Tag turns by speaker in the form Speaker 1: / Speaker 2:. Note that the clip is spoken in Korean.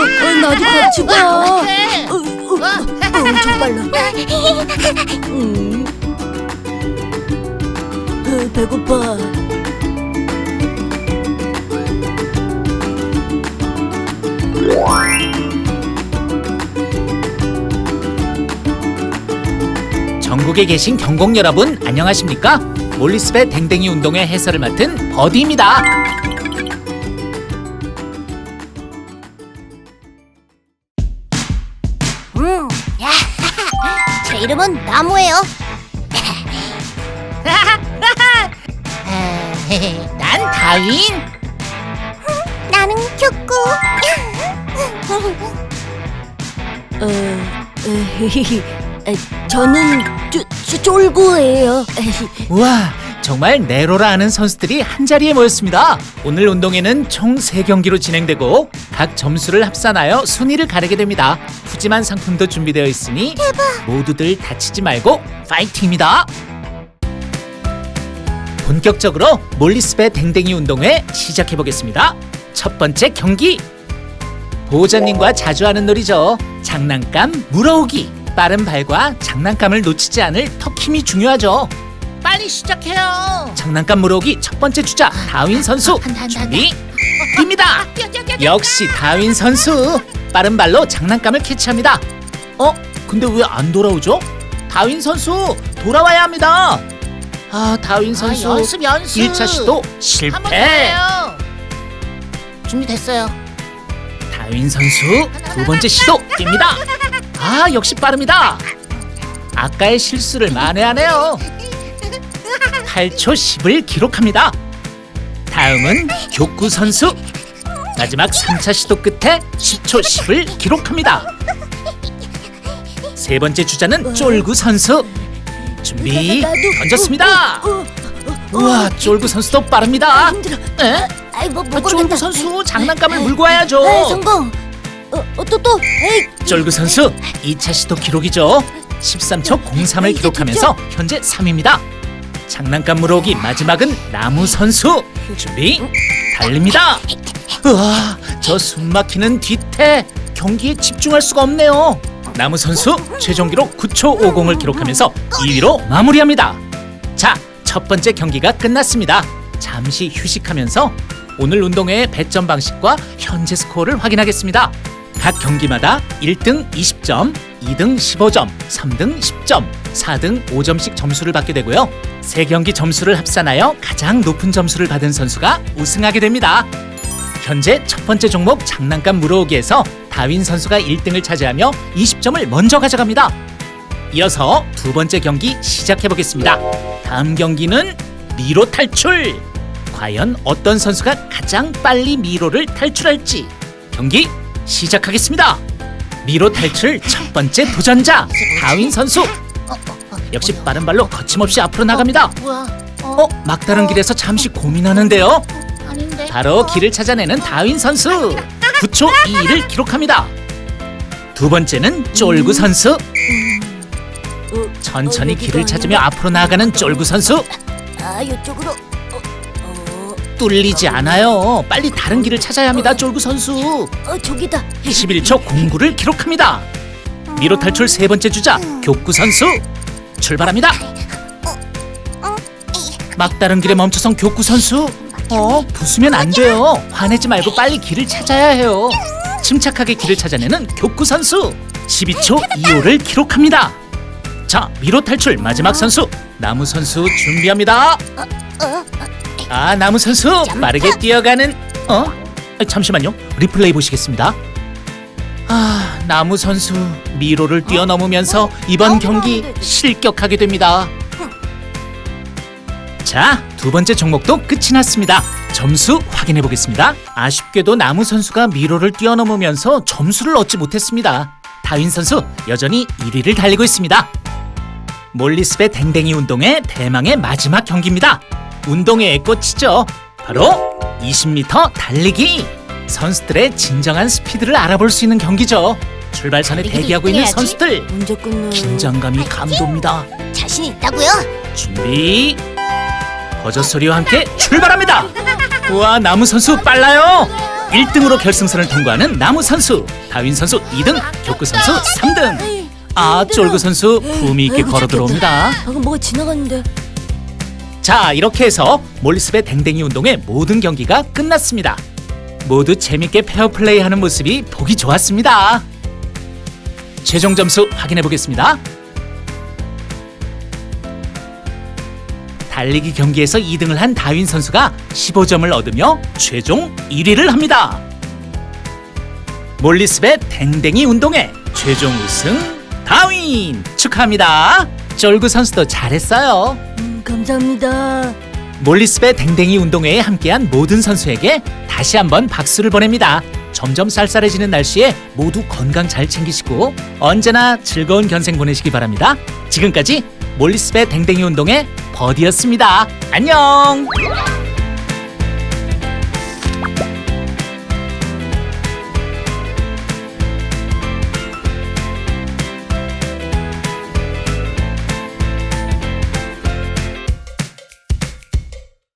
Speaker 1: 어, 나도 같이 가.
Speaker 2: 해.
Speaker 1: 어, 어, 어, 엄청 빨라. 음. 어, 배고파.
Speaker 3: 전국에 계신 경공 여러분 안녕하십니까? 몰리스베 댕댕이 운동회 해설을 맡은 버디입니다.
Speaker 2: 야, 제 이름은 나무예요. 난 다윈. 나는 큐꾸.
Speaker 1: 어, 에헤헤. 에, 저는 쪼, 쪼, 쫄구예요.
Speaker 3: 우와 정말 네로라 하는 선수들이 한 자리에 모였습니다. 오늘 운동회는 총 3경기로 진행되고 각 점수를 합산하여 순위를 가르게 됩니다. 푸짐한 상품도 준비되어 있으니 모두들 다치지 말고 파이팅입니다. 본격적으로 몰리스베 댕댕이 운동회 시작해 보겠습니다. 첫 번째 경기 보호자님과 자주 하는 놀이죠. 장난감 물어오기. 빠른 발과 장난감을 놓치지 않을 턱힘이 중요하죠.
Speaker 2: 빨리 시작해요.
Speaker 3: 장난감 물어오기 첫 번째 주자 다윈 선수
Speaker 2: 한다, 한다,
Speaker 3: 준비 뜁니다.
Speaker 2: 뛰어, 뛰어, 뛰어, 뛰어.
Speaker 3: 역시 다윈 선수 빠른 발로 장난감을 캐치합니다. 어? 근데 왜 안 돌아오죠? 다윈 선수 돌아와야 합니다. 아 다윈 선수
Speaker 2: 아, 연습 연습.
Speaker 3: 1차 시도
Speaker 2: 한번
Speaker 3: 실패.
Speaker 2: 해요. 준비됐어요.
Speaker 3: 다윈 선수 두 번째 시도 뜁니다. 아 역시 빠릅니다. 아까의 실수를 만회하네요. 8초 10을 기록합니다. 다음은 교구 선수. 마지막 3차 시도 끝에 10초 10을 기록합니다. 세 번째 주자는 쫄구 선수. 준비. 던졌습니다.
Speaker 1: 어, 어, 어,
Speaker 3: 우와 쫄구 선수도 빠릅니다.
Speaker 1: 뭐
Speaker 3: 아,
Speaker 1: 못
Speaker 3: 쫄구. 선수 장난감을 물고
Speaker 1: 에이,
Speaker 3: 와야죠.
Speaker 1: 성공. 어, 어, 또 또.
Speaker 3: 쫄구 선수 2차 시도 기록이죠. 13초 03을 기록하면서 현재 3위입니다. 장난감 물어오기 마지막은 나무 선수 준비 달립니다. 우와 저 숨막히는 뒤태 경기에 집중할 수가 없네요. 나무 선수 최종 기록 9초 50을 기록하면서 2위로 마무리합니다. 자, 첫 번째 경기가 끝났습니다. 잠시 휴식하면서 오늘 운동회의 배점 방식과 현재 스코어를 확인하겠습니다. 각 경기마다 1등 20점, 2등 15점, 3등 10점, 4등 5점씩 점수를 받게 되고요. 세 경기 점수를 합산하여 가장 높은 점수를 받은 선수가 우승하게 됩니다. 현재 첫 번째 종목 장난감 물어오기에서 다윈 선수가 1등을 차지하며 20점을 먼저 가져갑니다. 이어서 두 번째 경기 시작해 보겠습니다. 다음 경기는 미로 탈출. 과연 어떤 선수가 가장 빨리 미로를 탈출할지 경기 시작하겠습니다. 미로 탈출 첫 번째 도전자 다윈 선수. 역시 빠른 발로 거침없이 앞으로 나갑니다.
Speaker 2: 뭐야?
Speaker 3: 어, 막다른 길에서 잠시 고민하는데요.
Speaker 2: 아닌데.
Speaker 3: 바로 길을 찾아내는 다윈 선수. 9초 21을 기록합니다. 두 번째는 쫄구 선수.
Speaker 1: 어,
Speaker 3: 천천히
Speaker 1: 어,
Speaker 3: 길을 찾으며 앞으로 나아가는 쫄구 선수.
Speaker 1: 아, 이쪽으로. 어, 어,
Speaker 3: 뚫리지 않아요. 빨리 다른 길을 찾아야 합니다 쫄구 선수.
Speaker 1: 어, 저기다.
Speaker 3: 11초 09를 기록합니다. 미로 탈출 세 번째 주자 교구 선수 출발합니다. 막다른 길에 멈춰선 교구 선수. 어 부수면 안 돼요. 화내지 말고 빨리 길을 찾아야 해요. 침착하게 길을 찾아내는 교구 선수. 12초 25를 기록합니다. 자 미로 탈출 마지막 선수. 나무 선수 준비합니다. 아 나무 선수 빠르게 뛰어가는 어? 아, 잠시만요. 리플레이 보시겠습니다. 아 나무 선수 미로를 뛰어넘으면서 이번 경기 실격하게 됩니다 자, 두 번째 종목도 끝이 났습니다. 점수 확인해 보겠습니다. 아쉽게도 나무 선수가 미로를 뛰어넘으면서 점수를 얻지 못했습니다. 다윈 선수 여전히 1위를 달리고 있습니다. 몰리스베 댕댕이 운동의 대망의 마지막 경기입니다. 운동회의 꽃이죠. 바로 20m 달리기. 선수들의 진정한 스피드를 알아볼 수 있는 경기죠. 출발선에 대기하고 있는
Speaker 2: 해야지.
Speaker 3: 선수들? 긴장감이 감돕니다.
Speaker 2: 자신 있다고요?
Speaker 3: 준비 버저 소리와 함께 출발합니다. 우와 나무 선수 빨라요. 1등으로 결승선을 통과하는 나무 선수, 다윈 선수 2등, 교크 선수 3등. 아, 쫄구 선수 품위 있게 걸어. 들어옵니다.
Speaker 1: 방금 뭐가 지나갔는데.
Speaker 3: 자, 이렇게 해서 몰리스의 댕댕이 운동의 모든 경기가 끝났습니다. 모두 재밌게 페어플레이하는 모습이 보기 좋았습니다. 최종 점수 확인해 보겠습니다. 달리기 경기에서 2등을 한 다윈 선수가 15점을 얻으며 최종 1위를 합니다. 몰리스의 댕댕이 운동회 최종 우승 다윈 축하합니다. 쫄구 선수도 잘했어요.
Speaker 1: 음, 감사합니다.
Speaker 3: 몰리스의 댕댕이 운동회에 함께한 모든 선수에게 다시 한번 박수를 보냅니다. 점점 쌀쌀해지는 날씨에 모두 건강 잘 챙기시고 언제나 즐거운 견생 보내시기 바랍니다. 지금까지 몰리스의 댕댕이 운동회 버디였습니다. 안녕!